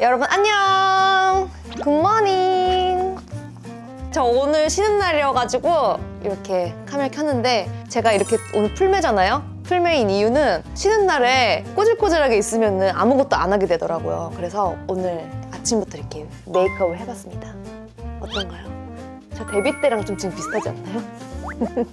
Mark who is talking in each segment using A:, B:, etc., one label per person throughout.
A: 여러분 안녕. 굿모닝. 저 오늘 쉬는 날이어가지고 이렇게 카메라 켰는데 제가 이렇게 오늘 풀메잖아요. 풀메인 이유는 쉬는 날에 꼬질꼬질하게 있으면 아무것도 안 하게 되더라고요. 그래서 오늘 아침부터 이렇게 메이크업을 해봤습니다. 어떤가요? 저 데뷔 때랑 좀 지금 비슷하지 않나요?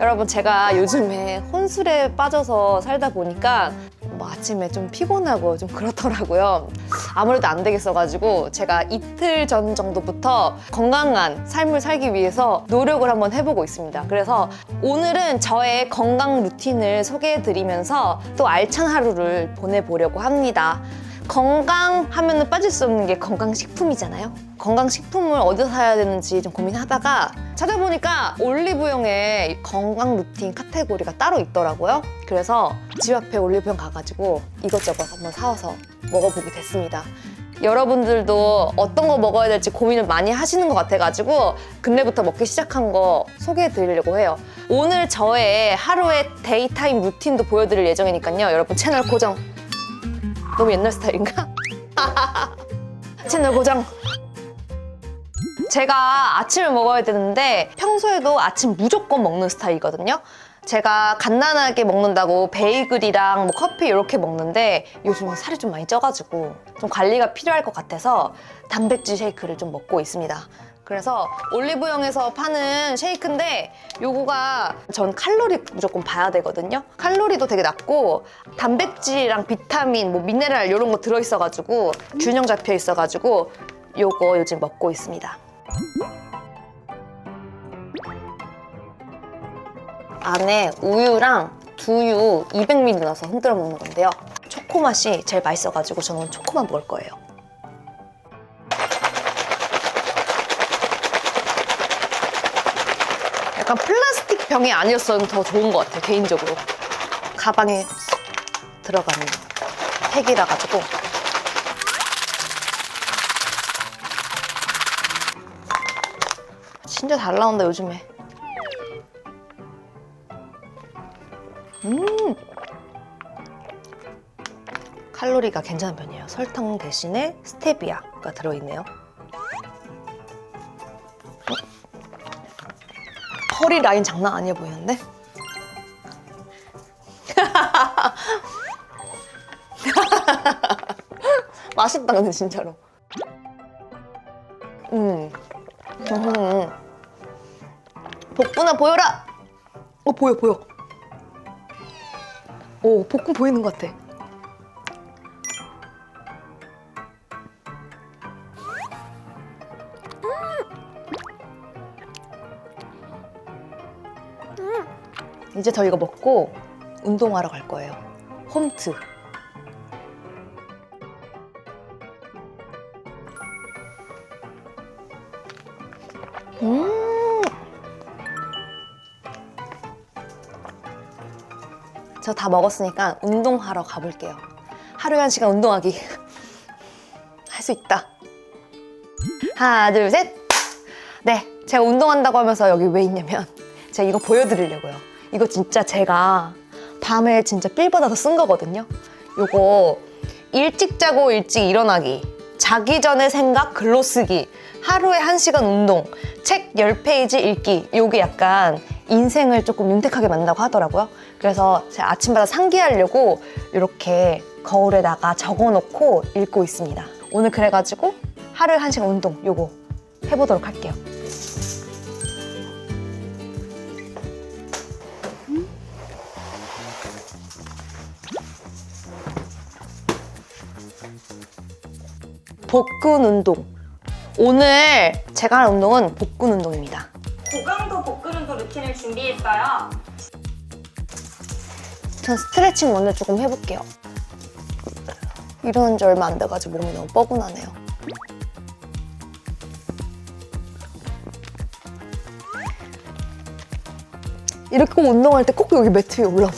A: 여러분 제가 요즘에 혼술에 빠져서 살다 보니까 뭐 아침에 좀 피곤하고 좀 그렇더라고요. 아무래도 안 되겠어가지고 제가 이틀 전 정도부터 건강한 삶을 살기 위해서 노력을 한번 해보고 있습니다. 그래서 오늘은 저의 건강 루틴을 소개해드리면서 또 알찬 하루를 보내보려고 합니다. 건강하면 빠질 수 없는 게 건강식품이잖아요. 건강식품을 어디서 사야 되는지 좀 고민하다가 찾아보니까 올리브영에 건강 루틴 카테고리가 따로 있더라고요. 그래서 집 앞에 올리브영 가가지고 이것저것 한번 사와서 먹어보게 됐습니다. 여러분들도 어떤 거 먹어야 될지 고민을 많이 하시는 것 같아가지고 근래부터 먹기 시작한 거 소개해 드리려고 해요. 오늘 저의 하루의 데이타임 루틴도 보여드릴 예정이니까요. 여러분 채널 고정 너무 옛날 스타일인가? 채널 고정. 제가 아침을 먹어야 되는데 평소에도 아침 무조건 먹는 스타일이거든요. 제가 간단하게 먹는다고 베이글이랑 뭐 커피 이렇게 먹는데 요즘 살이 좀 많이 쪄가지고 좀 관리가 필요할 것 같아서 단백질 쉐이크를 좀 먹고 있습니다. 그래서 올리브영에서 파는 쉐이크인데 요거가 전 칼로리 무조건 봐야 되거든요. 칼로리도 되게 낮고 단백질이랑 비타민, 뭐 미네랄 이런 거 들어있어가지고 균형 잡혀 있어가지고 요거 요즘 먹고 있습니다. 안에 우유랑 두유 200ml 넣어서 흔들어 먹는 건데요. 초코 맛이 제일 맛있어가지고 저는 초코만 먹을 거예요. 약간 플라스틱 병이 아니었으면 더 좋은 것 같아요, 개인적으로. 가방에 쏙 들어가는 팩이라 가지고. 진짜 잘 나온다, 요즘에. 음! 칼로리가 괜찮은 편이에요. 설탕 대신에 스테비아가 들어있네요. 허리 라인 장난 아니어 보이는데? 맛있다 근데 진짜로 음. 음. 복분아 보여라 어 보여 보여 오 복근 보이는 것 같아 이제 저 이거 먹고 운동하러 갈 거예요. 홈트. 음. 저 다 먹었으니까 운동하러 가볼게요. 하루에 한 시간 운동하기. 할 수 있다. 하나, 둘, 셋. 네, 제가 운동한다고 하면서 여기 왜 있냐면 제가 이거 보여드리려고요. 이거 진짜 제가 밤에 진짜 필 받아서 쓴 거거든요. 요거 일찍 자고 일찍 일어나기, 자기 전에 생각 글로 쓰기, 하루에 한시간 운동, 책 10페이지 읽기. 요게 약간 인생을 조금 윤택하게 만든다고 하더라고요. 그래서 제가 아침마다 상기하려고 이렇게 거울에다가 적어놓고 읽고 있습니다. 오늘 그래가지고 하루에 한시간 운동 요거 해보도록 할게요. 복근 운동. 오늘 제가 할 운동은 복근 운동입니다.
B: 고강도 복근 운동 루틴을 준비했어요.
A: 전 스트레칭 먼저 조금 해볼게요. 일어난 지 얼마 안 돼가지고 몸이 너무 뻐근하네요. 이렇게 꼭 운동할 때 꼭 여기 매트 위에. 우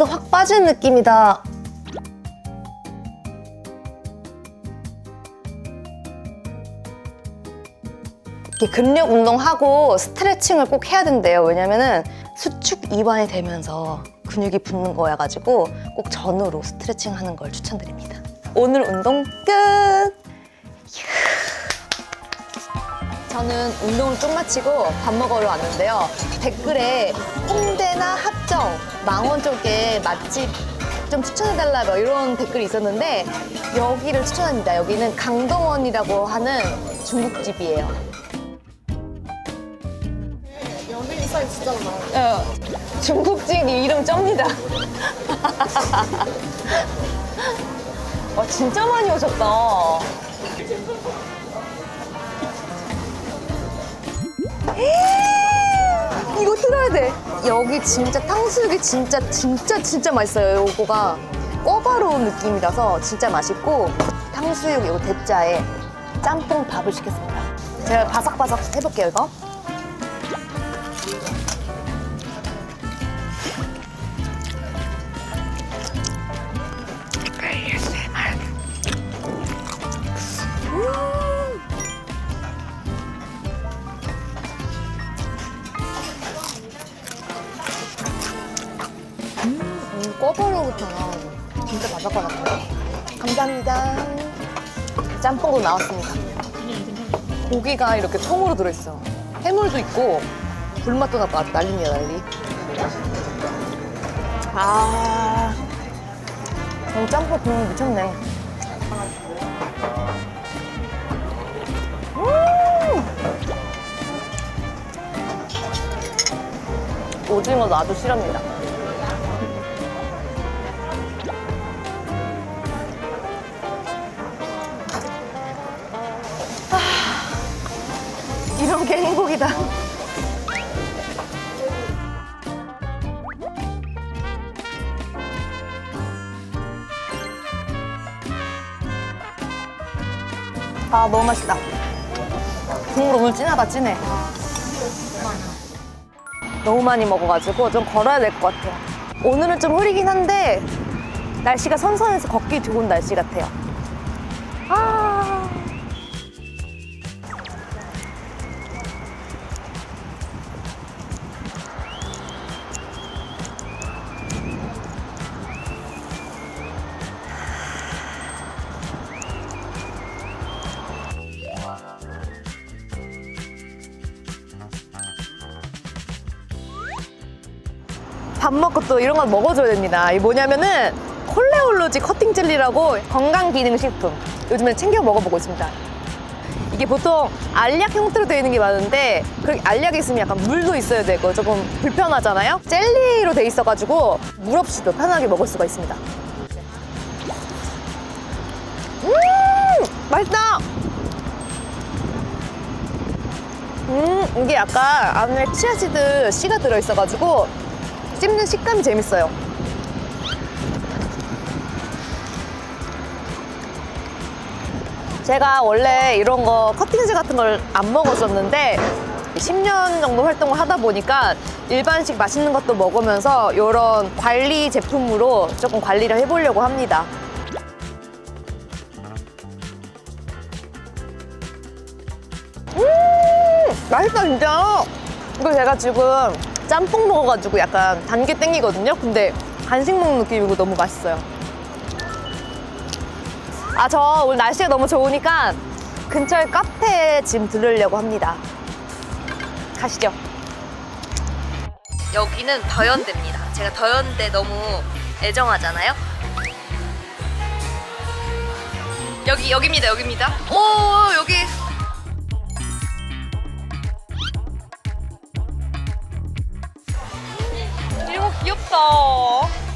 A: 붓기가 확 빠진 느낌이다. 이렇게 근력 운동하고 스트레칭을 꼭 해야 된대요. 왜냐면은 수축 이완이 되면서 근육이 붙는 거야 가지고 꼭 전으로 스트레칭 하는 걸 추천드립니다. 오늘 운동 끝! 저는 운동을 좀 마치고 밥 먹으러 왔는데요. 댓글에 홍대나 합정, 망원 쪽에 맛집 좀 추천해달라 뭐 이런 댓글이 있었는데 여기를 추천합니다. 여기는 강동원이라고 하는 중국집이에요.
C: 연예인 사이트 진짜 많아요.
A: 어, 중국집 이름 쩝니다. 와, 진짜 많이 오셨다. 이, 이거 틀어야 돼. 여기 진짜 탕수육이 진짜 진짜 진짜 맛있어요. 요거가 꼬바로운 느낌이라서 진짜 맛있고 탕수육 이거 대짜에 짬뽕 밥을 시켰습니다. 제가 바삭바삭 해볼게요 이거. 짬뽕도 나왔습니다. 고기가 이렇게 통으로 들어있어. 해물도 있고 불맛도 나 난리네요 난리. 아, 어, 짬뽕 국물 미쳤네. 음! 오징어도 아주 실합니다. 행복이다. 아, 너무 맛있다. 국물 오늘 진하다, 진해. 너무 많이 먹어가지고 좀 걸어야 될 것 같아요. 오늘은 좀 흐리긴 한데 날씨가 선선해서 걷기 좋은 날씨 같아요. 먹고 또 이런 거 먹어줘야 됩니다. 이게 뭐냐면은 콜레올로지 커팅 젤리라고 건강 기능 식품. 요즘에 챙겨 먹어보고 있습니다. 이게 보통 알약 형태로 되어 있는 게 많은데 그 알약이 있으면 약간 물도 있어야 되고 조금 불편하잖아요. 젤리로 돼 있어가지고 물 없이도 편하게 먹을 수가 있습니다. 음 맛있다. 음 이게 약간 안에 치아시드 씨가 들어있어가지고 씹는 식감이 재밌어요. 제가 원래 이런 거 커팅지 같은 걸 안 먹었었는데 10년 정도 활동을 하다 보니까 일반식 맛있는 것도 먹으면서 이런 관리 제품으로 조금 관리를 해보려고 합니다. 음, 맛있다 진짜. 이거 제가 지금 짬뽕 먹어가지고 약간 단 게 땡기거든요. 근데 간식 먹는 느낌이고 너무 맛있어요. 아, 저 오늘 날씨가 너무 좋으니까 근처에 카페에 지금 들르려고 합니다. 가시죠. 여기는 더현대입니다. 제가 더현대 너무 애정하잖아요. 여기 여기입니다. 여기입니다. 오 여기 귀엽다.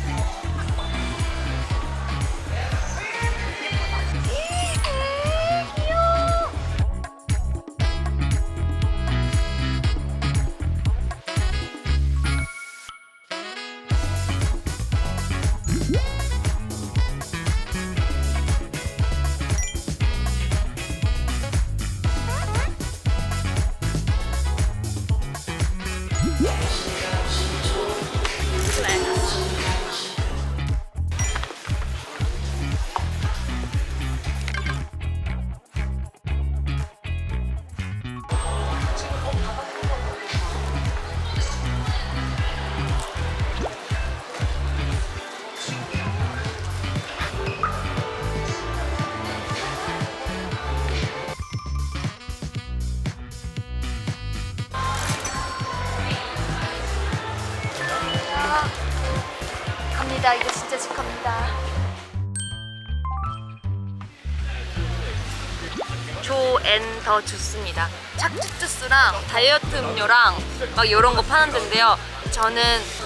A: 조앤더 주스입니다. 착즙 주스랑 다이어트 음료랑 막 이런 거 파는 데인데요. 저는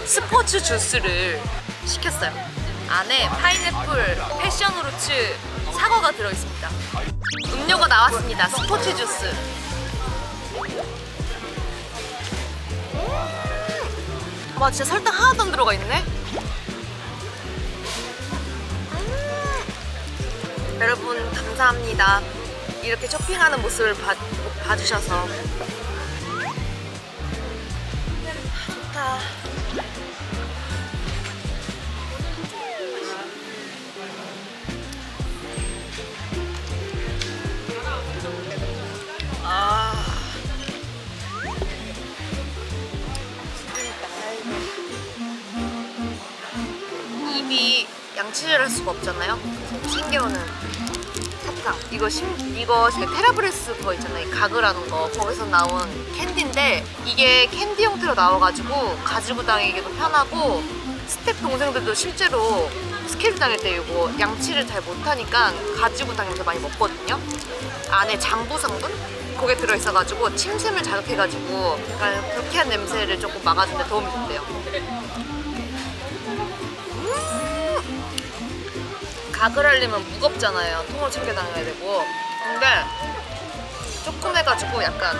A: 스포츠 주스를 시켰어요. 안에 파인애플, 패션 후르츠, 사과가 들어있습니다. 음료가 나왔습니다. 스포츠 주스. 음! 와 진짜 설탕 하나도 안 들어가 있네. 여러분 감사합니다. 이렇게 쇼핑하는 모습을 봐, 봐주셔서 좋다. 양치질 할 수가 없잖아요. 그래서 챙겨오는 사탕. 이거 심, 이거 제 테라브레스 그거 있잖아요. 이 가글하는 거. 거기서 나온 캔디인데 이게 캔디 형태로 나와가지고 가지고 다니기도 편하고 스텝 동생들도 실제로 스케줄 다닐 때 이거 양치를 잘 못하니까 가지고 다니면서 많이 먹거든요. 안에 장부 성분? 그게 들어있어가지고 침샘을 자극해가지고 약간 불쾌한 냄새를 조금 막아주는 데 도움이 된대요. 각을 하려면 무겁잖아요. 통을 챙겨 다녀야 되고. 근데 조금 해가지고 약간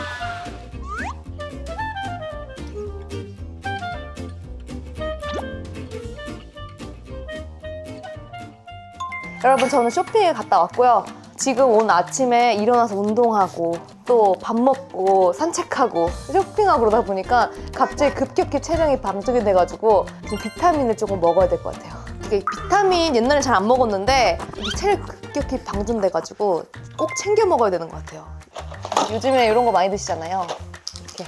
A: 여러분 저는 쇼핑에 갔다 왔고요. 지금 오늘 아침에 일어나서 운동하고 또 밥 먹고 산책하고 쇼핑하고 그러다 보니까 갑자기 급격히 체력이 방전이 돼가지고 지금 비타민을 조금 먹어야 될 것 같아요. 이게 비타민 옛날에 잘 안 먹었는데 이게 체력이 급격히 방전돼가지고 꼭 챙겨 먹어야 되는 것 같아요. 요즘에 이런 거 많이 드시잖아요. 이렇게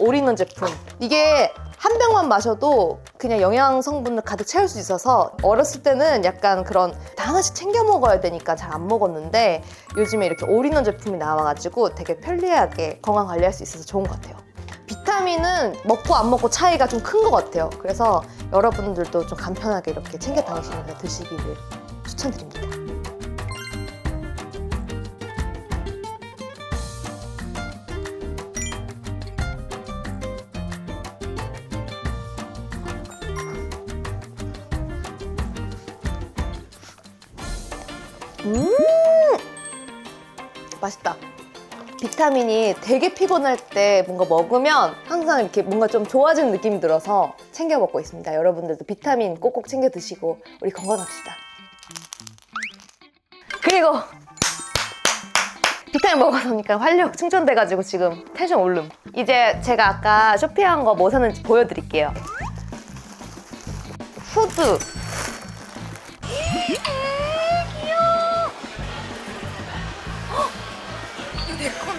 A: 올인원 제품. 이게 한 병만 마셔도 그냥 영양 성분을 가득 채울 수 있어서 어렸을 때는 약간 그런 다 하나씩 챙겨 먹어야 되니까 잘 안 먹었는데 요즘에 이렇게 올인원 제품이 나와가지고 되게 편리하게 건강 관리할 수 있어서 좋은 것 같아요. 비타민은 먹고 안 먹고 차이가 좀 큰 것 같아요. 그래서 여러분들도 좀 간편하게 이렇게 챙겨 다니시면서 드시기를 추천드립니다. 음 맛있다. 비타민이 되게 피곤할 때 뭔가 먹으면 항상 이렇게 뭔가 좀 좋아지는 느낌이 들어서 챙겨 먹고 있습니다. 여러분들도 비타민 꼭꼭 챙겨 드시고 우리 건강합시다. 그리고 비타민 먹어서 니까 활력 충전돼가지고 지금 텐션 올름. 이제 제가 아까 쇼핑한 거 뭐 샀는지 보여드릴게요. 후드.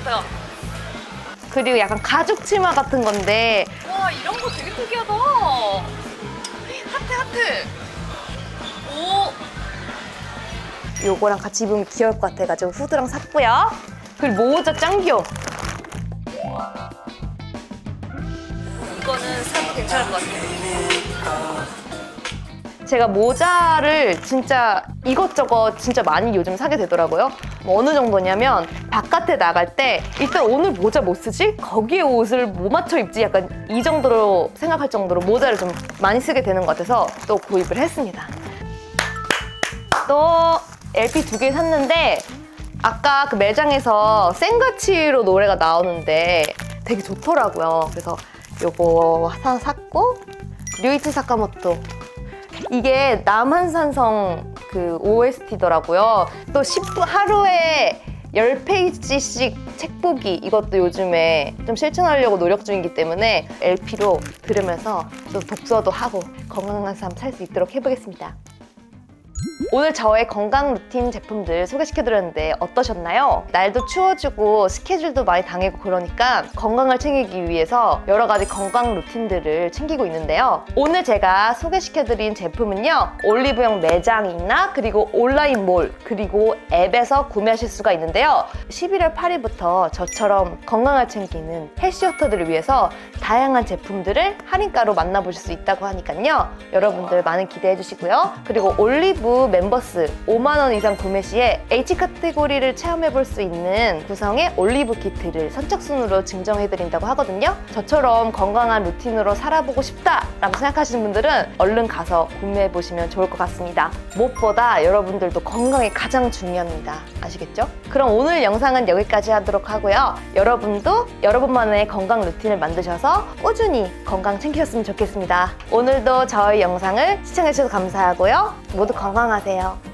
A: 건다. 그리고 약간 가죽 치마 같은 건데 와 이런 거 되게 특이하다. 하트 하트. 오. 요거랑 같이 입으면 귀여울 것 같아가지고 후드랑 샀고요. 그리고 모자 짱 귀여워.
C: 거는 사도 괜찮을 것 같아요.
A: 제가 모자를 진짜 이것저것 진짜 많이 요즘 사게 되더라고요. 뭐 어느 정도냐면 바깥에 나갈 때 일단 오늘 모자 못 쓰지? 거기에 옷을 뭐 맞춰 입지? 약간 이 정도로 생각할 정도로 모자를 좀 많이 쓰게 되는 것 같아서 또 구입을 했습니다. 또 LP 두 개 샀는데 아까 그 매장에서 생가치로 노래가 나오는데 되게 좋더라고요. 그래서 요거 하나 샀고 류이치 사카모토 이게 남한산성 그 OST더라고요. 또 10분 하루에 10페이지씩 책 보기 이것도 요즘에 좀 실천하려고 노력 중이기 때문에 LP로 들으면서 또 독서도 하고 건강한 삶 살 수 있도록 해보겠습니다. 오늘 저의 건강 루틴 제품들 소개시켜드렸는데 어떠셨나요? 날도 추워지고 스케줄도 많이 당기고 그러니까 건강을 챙기기 위해서 여러 가지 건강 루틴들을 챙기고 있는데요. 오늘 제가 소개시켜드린 제품은요. 올리브영 매장이나 그리고 온라인 몰 그리고 앱에서 구매하실 수가 있는데요. 11월 8일부터 저처럼 건강을 챙기는 헬시워터들을 위해서 다양한 제품들을 할인가로 만나보실 수 있다고 하니까요. 여러분들 많은 기대해 주시고요. 그리고 올리브 멤버스 5만원 이상 구매 시에 H 카테고리를 체험해 볼 수 있는 구성의 올리브 키트를 선착순으로 증정해 드린다고 하거든요. 저처럼 건강한 루틴으로 살아보고 싶다라고 생각하시는 분들은 얼른 가서 구매해 보시면 좋을 것 같습니다. 무엇보다 여러분들도 건강이 가장 중요합니다. 아시겠죠? 그럼 오늘 영상은 여기까지 하도록 하고요. 여러분도 여러분만의 건강 루틴을 만드셔서 꾸준히 건강 챙기셨으면 좋겠습니다. 오늘도 저희 영상을 시청해주셔서 감사하고요. 모두 건강하 세요.